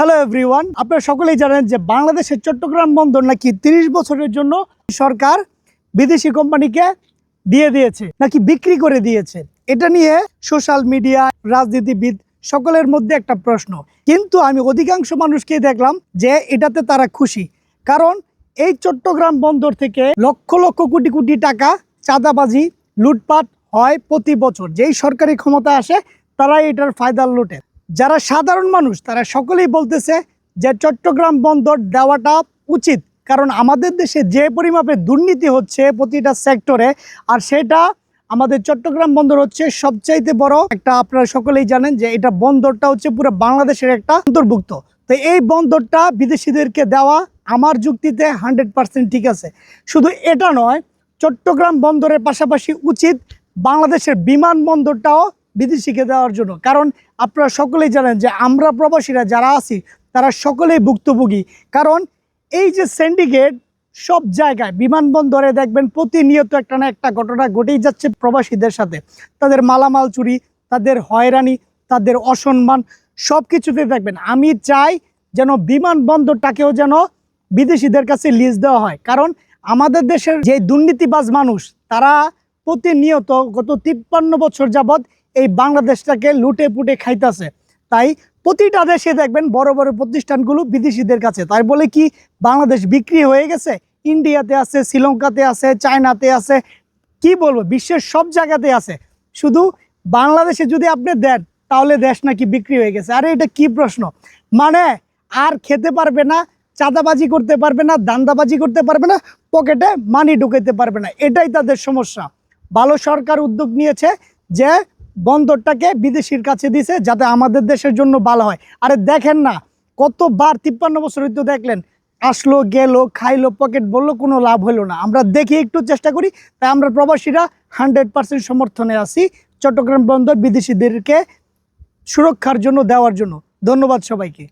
Hello everyone আপনারা সকলেই জানেন যে বাংলাদেশের চট্টগ্রাম বন্দর নাকি তিরিশ বছরের জন্য সরকার বিদেশি কোম্পানিকে দিয়ে দিয়েছে, নাকি বিক্রি করে দিয়েছে। এটা নিয়ে সোশ্যাল মিডিয়া রাজনীতিবিদ সকলের মধ্যে একটা প্রশ্ন। কিন্তু আমি অধিকাংশ মানুষকে দেখলাম যে এটাতে তারা খুশি। কারণ এই চট্টগ্রাম বন্দর থেকে লক্ষ লক্ষ কোটি কোটি টাকা চাঁদাবাজি, লুটপাট হয় প্রতি বছর। যেই সরকারি ক্ষমতা আসে তারা এটার ফায়দা লুটে। যারা সাধারণ মানুষ, তারা সকলেই বলতেছে যে চট্টগ্রাম বন্দর দেওয়াটা উচিত। কারণ আমাদের দেশে যে পরিমাপে দুর্নীতি হচ্ছে প্রতিটা সেক্টরে, আর সেটা আমাদের চট্টগ্রাম বন্দর হচ্ছে সবচাইতে বড়। একটা আপনারা সকলেই জানেন যে এটা বন্দরটা হচ্ছে পুরো বাংলাদেশের একটা অন্তর্ভুক্ত। তো এই বন্দরটা বিদেশিদেরকে দেওয়া আমার যুক্তিতে হান্ড্রেড পার্সেন্ট ঠিক আছে। শুধু এটা নয়, চট্টগ্রাম বন্দরের পাশাপাশি উচিত বাংলাদেশের বিমানবন্দরটাও বিদেশিকে দেওয়ার জন্য। কারণ আপনারা সকলেই জানেন যে আমরা প্রবাসীরা যারা আছি, তারা সকলেই ভুক্তভোগী। কারণ এই যে সিন্ডিকেট সব জায়গায়, বিমানবন্দরে দেখবেন প্রতিনিয়ত একটা না একটা ঘটনা ঘটেই যাচ্ছে প্রবাসীদের সাথে। তাদের মালামাল চুরি, তাদের হয়রানি, তাদের অসম্মান সব কিছুতে দেখবেন। আমি চাই যেন বিমানবন্দরটাকেও যেন বিদেশিদের কাছে লিজ দেওয়া হয়। কারণ আমাদের দেশের যে দুর্নীতিবাজ মানুষ, তারা প্রতিনিয়ত গত তিপ্পান্ন বছর যাবৎ এই বাংলাদেশটাকে লুটে পুটে খাইতেছে। তাই প্রতিটা দেশে দেখবেন বড় বড় প্রতিষ্ঠানগুলো বিদেশিদের কাছে। তাই বলে কি, বাংলাদেশ বিক্রি হয়ে গেছে, ইন্ডিয়াতে আছে, শ্রীলঙ্কাতে আছে, চায়নাতে আছে, কি বলব, বিশ্বের সব জায়গাতে আছে। শুধু বাংলাদেশে যদি আপনি দেন, তাহলে দেশ নাকি বিক্রি হয়ে গেছে। আরে এটা কি প্রশ্ন? মানে আর খেতে পারবে না, চাঁদাবাজি করতে পারবে না, দান্দাবাজি করতে পারবে না, পকেটে মানি ঢুকাইতে পারবে না। এটাই তাদের সমস্যা। ভালো সরকার উদ্যোগ নিয়েছে যে বন্দরটাকে বিদেশির কাছে দিছে যাতে আমাদের দেশের জন্য ভালো হয়। আরে দেখেন না, কতবার তিপ্পান্ন বছর তো দেখলেন, আসলো, গেলো, খাইলো, পকেট বলল কোনো লাভ হলো না। আমরা দেখি, একটু চেষ্টা করি, তাই আমরা প্রবাসীরা হান্ড্রেড পার্সেন্ট সমর্থনে আছি চট্টগ্রাম বন্দর বিদেশিদেরকে সুরক্ষার জন্য, দেওয়ার জন্য। ধন্যবাদ সবাইকে।